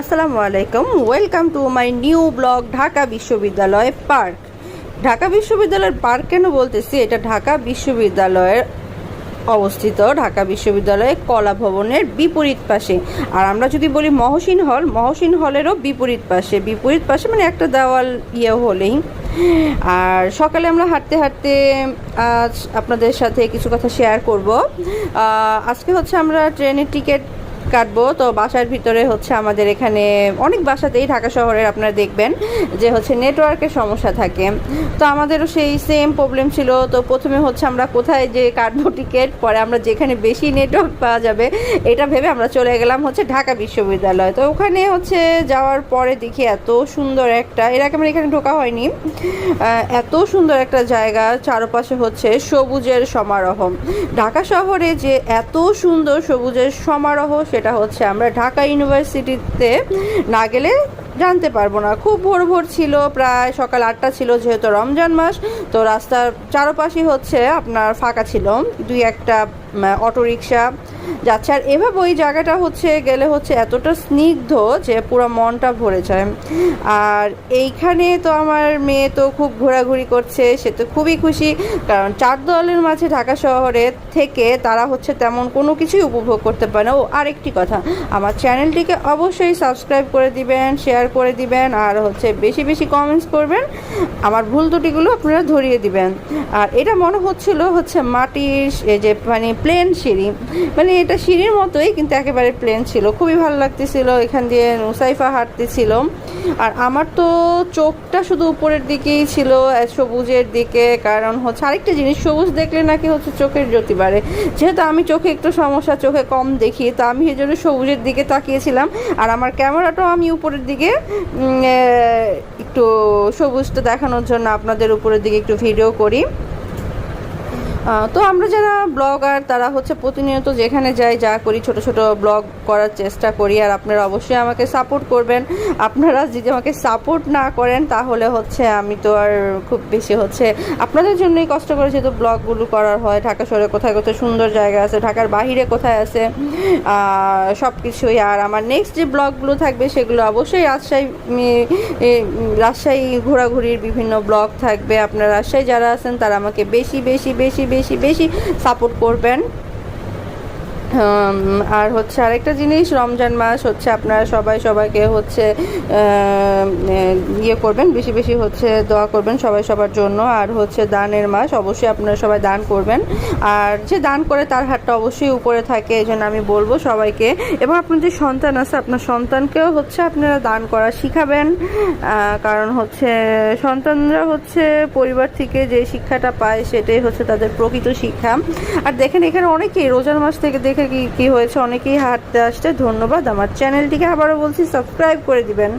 আসসালামু আলাইকুম। Welcome to my new blog Dhaka বিশ্ববিদ্যালয় পার্ক ঢাকা বিশ্ববিদ্যালয়ের পার্ক কেন বলতেছি? এটা ঢাকা বিশ্ববিদ্যালয়ের অবস্থিত। ঢাকা বিশ্ববিদ্যালয়ে কলা ভবনের বিপরীত পাশে। আর আমরা যদি বলি মহসিন হল, মহসিন হলেরও বিপরীত পাশে। বিপরীত পাশে মানে একটা দেওয়াল ইয়ে হলেই। আর সকালে আমরা হাঁটতে হাঁটতে আজ আপনাদের সাথে কিছু কথা শেয়ার করব। আজকে হচ্ছে আমরা ট্রেনের টিকিট কাটবো। তো বাসার ভিতরে হচ্ছে আমাদের এখানে অনেক বাসাতেই ঢাকা শহরের আপনারা দেখবেন যে হচ্ছে নেটওয়ার্কের সমস্যা থাকে। তো আমাদেরও সেই সেম প্রবলেম ছিল। তো প্রথমে হচ্ছে আমরা কোথায় যে কাটবো টিকিট পরে আমরা যেখানে বেশি নেটওয়ার্ক পাওয়া যাবে, এটা ভেবে আমরা চলে গেলাম হচ্ছে ঢাকা বিশ্ববিদ্যালয়। তো ওখানে হচ্ছে যাওয়ার পরে দেখি এত সুন্দর একটা, এর আগে আমার এখানে ঢোকা হয়নি এত সুন্দর একটা জায়গা, চারপাশে হচ্ছে সবুজের সমারোহ। ঢাকা শহরে যে এত সুন্দর সবুজের সমারোহ, সেটা হচ্ছে আমরা ঢাকা ইউনিভার্সিটিতে না গেলে জানতে পারব না। খুব ভোর ভোর ছিল, প্রায় সকাল আটটা ছিল যেহেতু রমজান মাস, তো রাস্তার চারপাশে হচ্ছে আপনার ফাঁকা ছিল। দুই একটা অটোরিকশা যাচ্ছে। আর এভাবে ওই জায়গাটা হচ্ছে, গেলে হচ্ছে এতটা স্নিগ্ধ যে পুরো মনটা ভরে যায়। আর এইখানে তো আমার মেয়ে তো খুব ঘোরাঘুরি করছে, সে তো খুবই খুশি। কারণ চার দলের মাঝে ঢাকা শহরে থেকে তারা হচ্ছে তেমন কোনো কিছুই উপভোগ করতে পারে না। ও, আরেকটি কথা, আমার চ্যানেলটিকে অবশ্যই সাবস্ক্রাইব করে দিবেন, শেয়ার করে দিবেন, আর হচ্ছে বেশি বেশি কমেন্টস করবেন। আমার ভুল ত্রুটিগুলো আপনারা ধরিয়ে দিবেন। আর এটা মনে হচ্ছিল হচ্ছে মাটির, এই যে মানে প্লেন সিঁড়ি। মানে এটা সিঁড়ির মতোই, কিন্তু একেবারে প্লেন ছিল। খুবই ভালো লাগতেছিল, এখান দিয়ে মুসাইফা হাঁটতেছিল। আর আমার তো চোখটা শুধু উপরের দিকেই ছিল সবুজের দিকে, কারণ হচ্ছে আরেকটা জিনিস, সবুজ দেখলে নাকি হচ্ছে চোখের জ্যোতি বাড়ে। যেহেতু আমি চোখে একটু সমস্যা, চোখে কম দেখি, তো আমি এই জন্য সবুজের দিকে তাকিয়েছিলাম। আর আমার ক্যামেরাটাও আমি উপরের দিকে একটু সবুজটা দেখানোর জন্য আপনাদের উপরের দিকে একটু ভিডিও করি। তো আমরা যারা ব্লগার, তারা হচ্ছে প্রতিনিয়ত যেখানে যাই, যা করি, ছোট ছোট ব্লগ করার চেষ্টা করি। আর আপনারা অবশ্যই আমাকে সাপোর্ট করবেন। আপনারা যদি আমাকে সাপোর্ট না করেন, তাহলে হচ্ছে আমি তো আর খুব বেশি হচ্ছে আপনাদের জন্যই কষ্ট করে যেহেতু ব্লগগুলো করার হয়। ঢাকা শহরে কোথায় কোথায় সুন্দর জায়গা আছে, ঢাকার বাহিরে কোথায় আছে সব কিছুই আর আমার নেক্সট যে ব্লগগুলো থাকবে, সেগুলো অবশ্যই রাজশাহী রাজশাহী ঘোরাঘুরির বিভিন্ন ব্লগ থাকবে। আপনারা রাজশাহী যারা আছেন, তারা আমাকে বেশি বেশি বেশি বেশি বেশি সাপোর্ট করবেন। আর হচ্ছে আরেকটা জিনিস, রমজান মাস হচ্ছে আপনারা সবাই সবাইকে হচ্ছে ইয়ে করবেন, বেশি বেশি হচ্ছে দোয়া করবেন সবাই সবার জন্য। আর হচ্ছে দানের মাস, অবশ্যই আপনারা সবাই দান করবেন। আর যে দান করে তার হাতটা অবশ্যই উপরে থাকে, এই জন্য আমি বলব সবাইকে। এবং আপনার যে সন্তান আছে, আপনার সন্তানকেও হচ্ছে আপনারা দান করা শিখাবেন। কারণ হচ্ছে সন্তানরা হচ্ছে পরিবার থেকে যে শিক্ষাটা পায়, সেটাই হচ্ছে তাদের প্রকৃত শিক্ষা। আর দেখেন, এখানে অনেকেই রোজার মাস থেকে দেখে কি কি হয়েছে? অনেকেই হাঁটতে আসতে ধন্যবাদ। আমার চ্যানেলটিকে আবারও বলছি সাবস্ক্রাইব করে দিবেন।